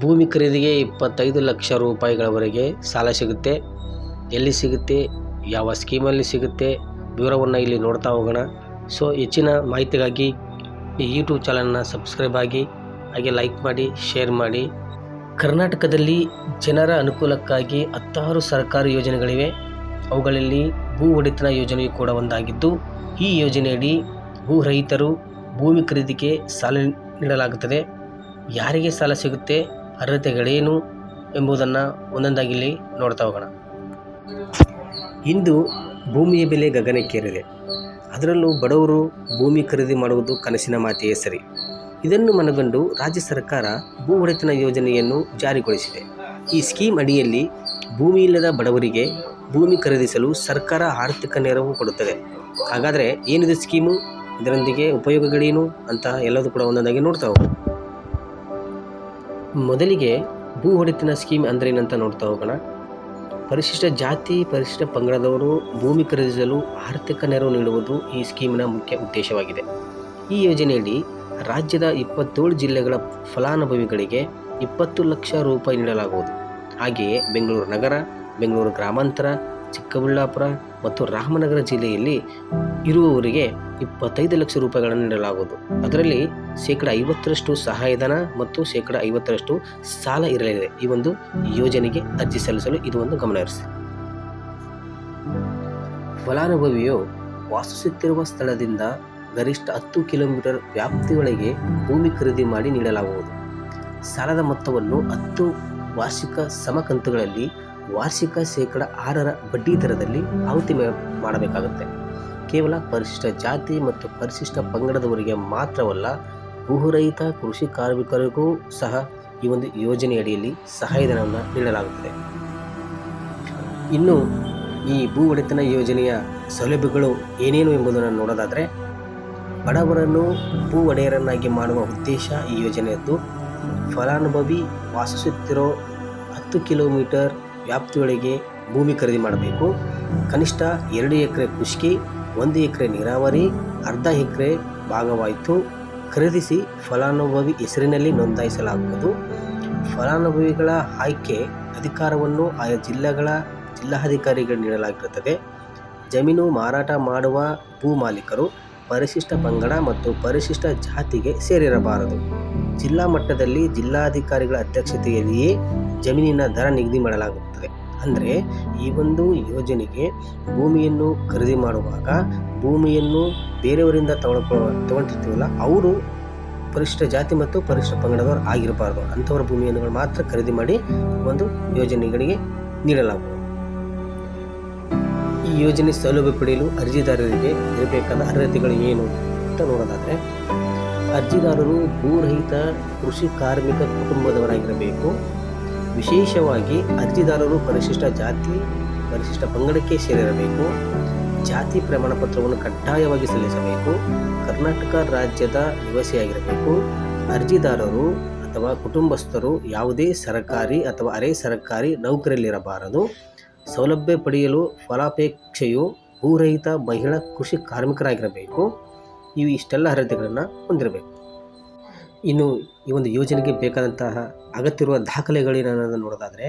ಭೂಮಿ ಖರೀದಿಗೆ ಇಪ್ಪತ್ತೈದು ಲಕ್ಷ ರೂಪಾಯಿಗಳವರೆಗೆ ಸಾಲ ಸಿಗುತ್ತೆ. ಎಲ್ಲಿ ಸಿಗುತ್ತೆ? ಯಾವ ಸ್ಕೀಮಲ್ಲಿ ಸಿಗುತ್ತೆ? ವಿವರವನ್ನು ಇಲ್ಲಿ ನೋಡ್ತಾ ಹೋಗೋಣ. ಸೊ, ಹೆಚ್ಚಿನ ಮಾಹಿತಿಗಾಗಿ ಈ ಯೂಟ್ಯೂಬ್ ಚಾನಲ್ನ ಸಬ್ಸ್ಕ್ರೈಬ್ ಆಗಿ, ಹಾಗೆ ಲೈಕ್ ಮಾಡಿ, ಶೇರ್ ಮಾಡಿ. ಕರ್ನಾಟಕದಲ್ಲಿ ಜನರ ಅನುಕೂಲಕ್ಕಾಗಿ ಹತ್ತಾರು ಸರ್ಕಾರಿ ಯೋಜನೆಗಳಿವೆ. ಅವುಗಳಲ್ಲಿ ಭೂ ಒಡೆತನ ಯೋಜನೆಯು ಕೂಡ ಒಂದಾಗಿದ್ದು, ಈ ಯೋಜನೆಯಡಿ ಭೂ ರಹಿತರು ಭೂಮಿ ಖರೀದಿಗೆ ಸಾಲ ನೀಡಲಾಗುತ್ತದೆ. ಯಾರಿಗೆ ಸಾಲ ಸಿಗುತ್ತೆ? ಅರ್ಹತೆಗಳೇನು ಎಂಬುದನ್ನು ಒಂದೊಂದಾಗಿಲ್ಲಿ ನೋಡ್ತಾ ಹೋಗೋಣ. ಇಂದು ಭೂಮಿಯ ಬೆಲೆ ಗಗನಕ್ಕೇರಿದೆ. ಅದರಲ್ಲೂ ಬಡವರು ಭೂಮಿ ಖರೀದಿ ಮಾಡುವುದು ಕನಸಿನ ಮಾತೆಯೇ ಸರಿ. ಇದನ್ನು ಮನಗಂಡು ರಾಜ್ಯ ಸರ್ಕಾರ ಭೂ ಒಡೆತನ ಯೋಜನೆಯನ್ನು ಜಾರಿಗೊಳಿಸಿದೆ. ಈ ಸ್ಕೀಮ್ ಅಡಿಯಲ್ಲಿ ಭೂಮಿ ಇಲ್ಲದ ಬಡವರಿಗೆ ಭೂಮಿ ಖರೀದಿಸಲು ಸರ್ಕಾರ ಆರ್ಥಿಕ ನೆರವು ಕೊಡುತ್ತದೆ. ಹಾಗಾದರೆ ಏನಿದು ಸ್ಕೀಮು? ಇದರೊಂದಿಗೆ ಉಪಯೋಗಗಳೇನು? ಅಂತ ಎಲ್ಲದೂ ಕೂಡ ಒಂದೊಂದಾಗಿ ನೋಡ್ತಾ ಹೋಗೋಣ. ಮೊದಲಿಗೆ ಭೂ ಒಡೆತನ ಸ್ಕೀಮ್ ಅಂದ್ರೇನಂತ ನೋಡ್ತಾ ಹೋಗೋಣ. ಪರಿಶಿಷ್ಟ ಜಾತಿ, ಪರಿಶಿಷ್ಟ ಪಂಗಡದವರು ಭೂಮಿ ಖರೀದಿಸಲು ಆರ್ಥಿಕ ನೆರವು ನೀಡುವುದು ಈ ಸ್ಕೀಮಿನ ಮುಖ್ಯ ಉದ್ದೇಶವಾಗಿದೆ. ಈ ಯೋಜನೆಯಡಿ ರಾಜ್ಯದ ಇಪ್ಪತ್ತೇಳು ಜಿಲ್ಲೆಗಳ ಫಲಾನುಭವಿಗಳಿಗೆ ಇಪ್ಪತ್ತು ಲಕ್ಷ ರೂಪಾಯಿ ನೀಡಲಾಗುವುದು. ಹಾಗೆಯೇ ಬೆಂಗಳೂರು ನಗರ, ಬೆಂಗಳೂರು ಗ್ರಾಮಾಂತರ, ಚಿಕ್ಕಬಳ್ಳಾಪುರ ಮತ್ತು ರಾಮನಗರ ಜಿಲ್ಲೆಯಲ್ಲಿ ಇರುವವರಿಗೆ ಇಪ್ಪತ್ತೈದು ಲಕ್ಷ ರೂಪಾಯಿಗಳನ್ನು ನೀಡಲಾಗುವುದು. ಅದರಲ್ಲಿ ಶೇಕಡ ಐವತ್ತರಷ್ಟು ಸಹಾಯಧನ ಮತ್ತು ಶೇಕಡ ಐವತ್ತರಷ್ಟು ಸಾಲ ಇರಲಿದೆ. ಈ ಒಂದು ಯೋಜನೆಗೆ ಅರ್ಜಿ ಸಲ್ಲಿಸಲು ಇದು ಒಂದು ಗಮನಹರಿಸಿ ಫಲಾನುಭವಿಯು ವಾಸಿಸುತ್ತಿರುವ ಸ್ಥಳದಿಂದ ಗರಿಷ್ಠ ಹತ್ತು ಕಿಲೋಮೀಟರ್ ವ್ಯಾಪ್ತಿಯೊಳಗೆ ಭೂಮಿ ಖರೀದಿ ಮಾಡಿ ನೀಡಲಾಗುವುದು. ಸಾಲದ ಮೊತ್ತವನ್ನು ಹತ್ತು ವಾರ್ಷಿಕ ಸಮಕಂತುಗಳಲ್ಲಿ ವಾರ್ಷಿಕ ಶೇಕಡ ಆರರ ಬಡ್ಡಿ ದರದಲ್ಲಿ ಪಾವತಿ ಮಾಡಬೇಕಾಗುತ್ತೆ. ಕೇವಲ ಪರಿಶಿಷ್ಟ ಜಾತಿ ಮತ್ತು ಪರಿಶಿಷ್ಟ ಪಂಗಡದವರಿಗೆ ಮಾತ್ರವಲ್ಲ, ಭೂರಹಿತ ಕೃಷಿ ಕಾರ್ಮಿಕರಿಗೂ ಸಹ ಈ ಒಂದು ಯೋಜನೆಯಡಿಯಲ್ಲಿ ಸಹಾಯಧನವನ್ನು ನೀಡಲಾಗುತ್ತದೆ. ಇನ್ನು ಈ ಭೂ ಒಡೆತನ ಯೋಜನೆಯ ಸೌಲಭ್ಯಗಳು ಏನೇನು ಎಂಬುದನ್ನು ನೋಡೋದಾದರೆ, ಬಡವರನ್ನು ಭೂ ಒಡೆಯರನ್ನಾಗಿ ಮಾಡುವ ಉದ್ದೇಶ ಈ ಯೋಜನೆಯದ್ದು. ಫಲಾನುಭವಿ ವಾಸಿಸುತ್ತಿರೋ ಹತ್ತು ಕಿಲೋಮೀಟರ್ ವ್ಯಾಪ್ತಿಯೊಳಗೆ ಭೂಮಿ ಖರೀದಿ ಮಾಡಬೇಕು. ಕನಿಷ್ಠ ಎರಡು ಎಕರೆ ಕೃಷಿ ಒಂದು ಎಕರೆ ನೀರಾವರಿ, ಅರ್ಧ ಎಕರೆ ಭಾಗವಾಯಿತು. ಖರೀದಿಸಿ ಫಲಾನುಭವಿ ಹೆಸರಿನಲ್ಲಿ ನೋಂದಾಯಿಸಲಾಗುವುದು. ಫಲಾನುಭವಿಗಳ ಆಯ್ಕೆ ಅಧಿಕಾರವನ್ನು ಆಯಾ ಜಿಲ್ಲೆಗಳ ಜಿಲ್ಲಾಧಿಕಾರಿಗಳು ನೀಡಲಾಗಿರುತ್ತದೆ ಜಮೀನು ಮಾರಾಟ ಮಾಡುವ ಭೂ ಮಾಲೀಕರು ಪರಿಶಿಷ್ಟ ಪಂಗಡ ಮತ್ತು ಪರಿಶಿಷ್ಟ ಜಾತಿಗೆ ಸೇರಿರಬಾರದು. ಜಿಲ್ಲಾ ಮಟ್ಟದಲ್ಲಿ ಜಿಲ್ಲಾಧಿಕಾರಿಗಳ ಅಧ್ಯಕ್ಷತೆಯಲ್ಲಿಯೇ ಜಮೀನಿನ ದರ ನಿಗದಿ ಮಾಡಲಾಗುತ್ತದೆ. ಅಂದರೆ ಈ ಒಂದು ಯೋಜನೆಗೆ ಭೂಮಿಯನ್ನು ಖರೀದಿ ಮಾಡುವಾಗ ಭೂಮಿಯನ್ನು ಬೇರೆಯವರಿಂದ ತಗೊಳ್ಕೊ, ತಗೊಂಡಿರ್ತೀವಲ್ಲ, ಅವರು ಪರಿಶಿಷ್ಟ ಜಾತಿ ಮತ್ತು ಪರಿಶಿಷ್ಟ ಪಂಗಡದವರು ಆಗಿರಬಾರ್ದು. ಅಂಥವ್ರ ಭೂಮಿಯನ್ನು ಮಾತ್ರ ಖರೀದಿ ಮಾಡಿ ಒಂದು ಯೋಜನೆಗಳಿಗೆ ನೀಡಲಾಗುವುದು. ಈ ಯೋಜನೆ ಸೌಲಭ್ಯ ಪಡೆಯಲು ಅರ್ಜಿದಾರರಿಗೆ ಇರಬೇಕಾದ ಅರ್ಹತೆಗಳು ಏನು ಅಂತ ನೋಡೋದಾದರೆ, ಅರ್ಜಿದಾರರು ಭೂರಹಿತ ಕೃಷಿ ಕಾರ್ಮಿಕ ಕುಟುಂಬದವರಾಗಿರಬೇಕು. ವಿಶೇಷವಾಗಿ ಅರ್ಜಿದಾರರು ಪರಿಶಿಷ್ಟ ಜಾತಿ, ಪರಿಶಿಷ್ಟ ಪಂಗಡಕ್ಕೆ ಸೇರಿರಬೇಕು, ಜಾತಿ ಪ್ರಮಾಣ ಪತ್ರವನ್ನು ಕಡ್ಡಾಯವಾಗಿ ಸಲ್ಲಿಸಬೇಕು, ಕರ್ನಾಟಕ ರಾಜ್ಯದ ನಿವಾಸಿಯಾಗಿರಬೇಕು, ಅರ್ಜಿದಾರರು ಅಥವಾ ಕುಟುಂಬಸ್ಥರು ಯಾವುದೇ ಸರಕಾರಿ ಅಥವಾ ಅರೆ ಸರ್ಕಾರಿ ನೌಕರಿಯಲ್ಲಿರಬಾರದು ಸೌಲಭ್ಯ ಪಡೆಯಲು ಫಲಾಪೇಕ್ಷೆಯು ಭೂರಹಿತ ಮಹಿಳಾ ಕೃಷಿ ಕಾರ್ಮಿಕರಾಗಿರಬೇಕು. ಇವು ಇಷ್ಟೆಲ್ಲ ಅರ್ಹತೆಗಳನ್ನು ಹೊಂದಿರಬೇಕು. ಇನ್ನು ಈ ಒಂದು ಯೋಜನೆಗೆ ಬೇಕಾದಂತಹ ಅಗತ್ಯವಿರುವ ದಾಖಲೆಗಳೇನು ಅನ್ನೋದನ್ನು ನೋಡೋದಾದರೆ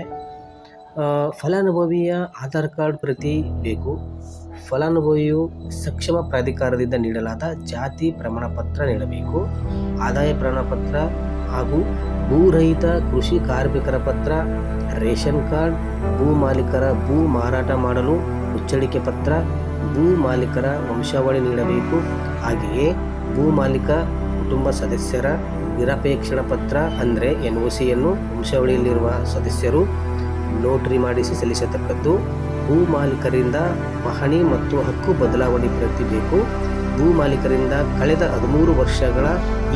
ಫಲಾನುಭವಿಯ ಆಧಾರ್ ಕಾರ್ಡ್ ಪ್ರತಿ ಬೇಕು. ಫಲಾನುಭವಿಯು ಸಕ್ಷಮ ಪ್ರಾಧಿಕಾರದಿಂದ ನೀಡಲಾದ ಜಾತಿ ಪ್ರಮಾಣ ಪತ್ರ ನೀಡಬೇಕು. ಆದಾಯ ಪ್ರಮಾಣ ಪತ್ರ ಹಾಗೂ ಭೂರಹಿತ ಕೃಷಿ ಕಾರ್ಮಿಕರ ಪತ್ರ, ರೇಷನ್ ಕಾರ್ಡ್, ಭೂ ಮಾಲೀಕರ ಭೂ ಮಾರಾಟ ಮಾಡಲು ಮುಚ್ಚಳಿಕೆ ಪತ್ರ, ಭೂ ಮಾಲೀಕರ ವಂಶಾವಳಿ ನೀಡಬೇಕು. ಹಾಗೆಯೇ ಭೂ ಮಾಲೀಕ, ಕುಟುಂಬ ಸದಸ್ಯರ ನಿರಪೇಕ್ಷಣ ಪತ್ರ ಅಂದರೆ ಎನ್ ಒ ಸಿಯನ್ನು ವಂಶಾವಳಿಯಲ್ಲಿರುವ ಸದಸ್ಯರು ನೋಟ್ರಿ ಮಾಡಿಸಿ ಸಲ್ಲಿಸತಕ್ಕದ್ದು ಭೂ ಮಾಲೀಕರಿಂದ ಪಹಣಿ ಮತ್ತು ಹಕ್ಕು ಬದಲಾವಣೆ ಪ್ರತಿ ಬೇಕು. ಭೂ ಮಾಲೀಕರಿಂದ ಕಳೆದ ಹದಿಮೂರು ವರ್ಷಗಳ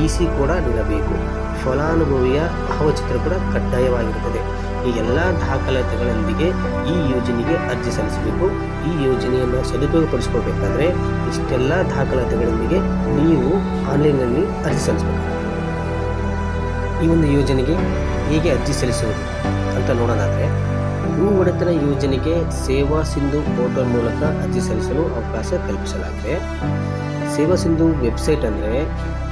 ಇ ಸಿ ಕೂಡ ನೀಡಬೇಕು. ಫಲಾನುಭವಿಯ ಭಾವಚಿತ್ರ ಕೂಡ ಕಡ್ಡಾಯವಾಗಿರುತ್ತದೆ. ಈ ಎಲ್ಲ ದಾಖಲಾತಿಗಳೊಂದಿಗೆ ಈ ಯೋಜನೆಗೆ ಅರ್ಜಿ ಸಲ್ಲಿಸಬೇಕು. ಈ ಯೋಜನೆಯನ್ನು ಸದುಪಯೋಗಪಡಿಸ್ಕೊಳ್ಬೇಕಾದ್ರೆ ಇಷ್ಟೆಲ್ಲ ದಾಖಲಾತಿಗಳೊಂದಿಗೆ ನೀವು ಆನ್ಲೈನ್ನಲ್ಲಿ ಅರ್ಜಿ ಸಲ್ಲಿಸಬೇಕು. ಈ ಒಂದು ಯೋಜನೆಗೆ ಹೇಗೆ ಅರ್ಜಿ ಸಲ್ಲಿಸುವುದು ಅಂತ ನೋಡೋದಾದರೆ ಭೂ ಒಡೆತನ ಯೋಜನೆಗೆ ಸೇವಾ ಸಿಂಧು ಪೋರ್ಟಲ್ ಮೂಲಕ ಅರ್ಜಿ ಸಲ್ಲಿಸಲು ಅವಕಾಶ ಕಲ್ಪಿಸಲಾಗಿದೆ. ಸೇವಾ ಸಿಂಧು ವೆಬ್ಸೈಟ್ ಅಂದರೆ,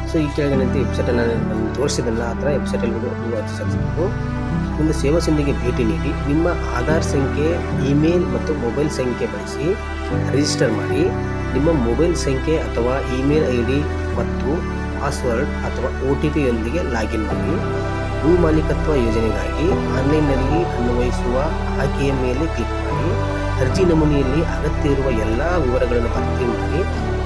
ಸೊ ಈ ಕೆಳಗಿನಂತೆ ವೆಬ್ಸೈಟನ್ನು ನಾನು ತೋರಿಸಿದಲ್ಲ ಆ ಥರ ವೆಬ್ಸೈಟಲ್ಲಿ ನೀವು ಅರ್ಜಿ ಸಲ್ಲಿಸಬೇಕು ಒಂದು ಸೇವಾ ಸಿಂಧಿಗೆ ಭೇಟಿ ನೀಡಿ, ನಿಮ್ಮ ಆಧಾರ್ ಸಂಖ್ಯೆ, ಇಮೇಲ್ ಮತ್ತು ಮೊಬೈಲ್ ಸಂಖ್ಯೆ ಬಳಸಿ ರಿಜಿಸ್ಟರ್ ಮಾಡಿ, ನಿಮ್ಮ ಮೊಬೈಲ್ ಸಂಖ್ಯೆ ಅಥವಾ ಇಮೇಲ್ ಐ ಡಿ ಮತ್ತು ಪಾಸ್ವರ್ಡ್ ಅಥವಾ ಒ ಟಿ ಪಿಯೊಂದಿಗೆ ಲಾಗಿನ್ ಮಾಡಿ. ಭೂ ಮಾಲೀಕತ್ವ ಯೋಜನೆಗಾಗಿ ಆನ್ಲೈನ್ನಲ್ಲಿ ಅನ್ವಯಿಸುವ ಆಯ್ಕೆಯ ಮೇಲೆ ಕ್ಲಿಕ್ ಮಾಡಿ. ಅರ್ಜಿ ನಮೂನೆಯಲ್ಲಿ ಅಗತ್ಯ ಇರುವ ಎಲ್ಲ ವಿವರಗಳನ್ನು ಭರ್ತಿ ಮಾಡಿ.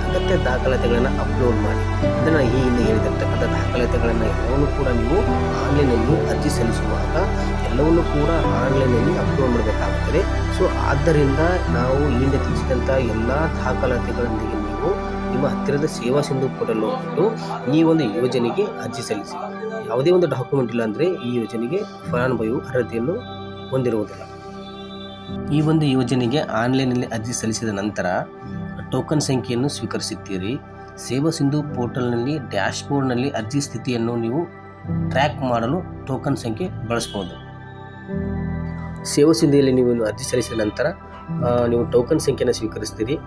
ಅಗತ್ಯ ದಾಖಲಾತಿಗಳನ್ನು ಅಪ್ಲೋಡ್ ಮಾಡಿ. ಅದನ್ನು ಈ ಹಿಂದೆ ಹೇಳಿದಂತಕ್ಕಂಥ ದಾಖಲಾತಿಗಳನ್ನು ಎಲ್ಲವನ್ನೂ ಕೂಡ ನೀವು ಆನ್ಲೈನಲ್ಲಿ ಅರ್ಜಿ ಸಲ್ಲಿಸುವಾಗ ಎಲ್ಲವನ್ನೂ ಕೂಡ ಆನ್ಲೈನಲ್ಲಿ ಅಪ್ಲೋಡ್ ಮಾಡಬೇಕಾಗುತ್ತದೆ. ಸೊ, ಆದ್ದರಿಂದ ನಾವು ಈ ಹಿಂದೆ ತಿಳಿಸಿದಂಥ ಎಲ್ಲ ದಾಖಲಾತಿಗಳೊಂದಿಗೆ ನಿಮ್ಮ ಹತ್ತಿರದ ಸೇವಾ ಸಿಂಧು ಪೋರ್ಟಲ್ ಹೋಗ್ಬಿಟ್ಟು ಈ ಒಂದು ಯೋಜನೆಗೆ ಅರ್ಜಿ ಸಲ್ಲಿಸಿ. ಯಾವುದೇ ಒಂದು ಡಾಕ್ಯುಮೆಂಟ್ ಇಲ್ಲ ಅಂದರೆ ಈ ಯೋಜನೆಗೆ ಫಲಾನುಭವಿಯು ಅರ್ಹತೆಯನ್ನು ಹೊಂದಿರುವುದಿಲ್ಲ. ಈ ಒಂದು ಯೋಜನೆಗೆ ಆನ್ಲೈನಲ್ಲಿ ಅರ್ಜಿ ಸಲ್ಲಿಸಿದ ನಂತರ ಟೋಕನ್ ಸಂಖ್ಯೆಯನ್ನು ಸ್ವೀಕರಿಸುತ್ತೀರಿ ಸೇವಾ ಸಿಂಧು ಪೋರ್ಟಲ್ನಲ್ಲಿ ಡ್ಯಾಶ್ಬೋರ್ಡ್ನಲ್ಲಿ ಅರ್ಜಿ ಸ್ಥಿತಿಯನ್ನು ನೀವು ಟ್ರ್ಯಾಕ್ ಮಾಡಲು ಟೋಕನ್ ಸಂಖ್ಯೆ ಬಳಸ್ಬೋದು. ಸೇವಾ ಸಿಂಧಿಯಲ್ಲಿ ನೀವು ಅರ್ಜಿ ಸಲ್ಲಿಸಿದ ನಂತರ ನೀವು ಟೋಕನ್ ಸಂಖ್ಯೆಯನ್ನು ಸ್ವೀಕರಿಸ್ತೀರಿ.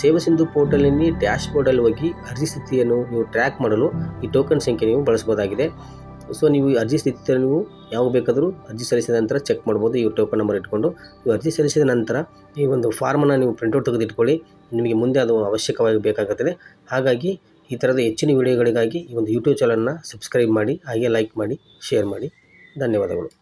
ಸೇವಾ ಸಿಂಧು ಪೋರ್ಟಲ್ನಲ್ಲಿ ಡ್ಯಾಶ್ಬೋರ್ಡಲ್ಲಿ ಹೋಗಿ ಅರ್ಜಿ ಸ್ಥಿತಿಯನ್ನು ನೀವು ಟ್ರ್ಯಾಕ್ ಮಾಡಲು ಈ ಟೋಕನ್ ಸಂಖ್ಯೆ ನೀವು ಬಳಸ್ಬೋದಾಗಿದೆ ಸೊ ನೀವು ಈ ಅರ್ಜಿ ಸ್ಥಿತಿಯನ್ನು ನೀವು ಯಾವಾಗ ಬೇಕಾದರೂ ಅರ್ಜಿ ಸಲ್ಲಿಸಿದ ನಂತರ ಚೆಕ್ ಮಾಡ್ಬೋದು ಈ ಟೋಕನ್ ನಂಬರ್ ಇಟ್ಕೊಂಡು ನೀವು ಅರ್ಜಿ ಸಲ್ಲಿಸಿದ ನಂತರ ಈ ಒಂದು ಫಾರ್ಮನ್ನು ನೀವು ಪ್ರಿಂಟೌಟ್ ತೆಗೆದಿಟ್ಕೊಳ್ಳಿ. ನಿಮಗೆ ಮುಂದೆ ಅದು ಅವಶ್ಯಕವಾಗಿ ಬೇಕಾಗುತ್ತದೆ. ಹಾಗಾಗಿ ಈ ಥರದ ಹೆಚ್ಚಿನ ವಿಡಿಯೋಗಳಿಗಾಗಿ ಈ ಒಂದು ಯೂಟ್ಯೂಬ್ ಚಾನಲ್ನ ಸಬ್ಸ್ಕ್ರೈಬ್ ಮಾಡಿ, ಹಾಗೆ ಲೈಕ್ ಮಾಡಿ ಶೇರ್ ಮಾಡಿ. ಧನ್ಯವಾದಗಳು.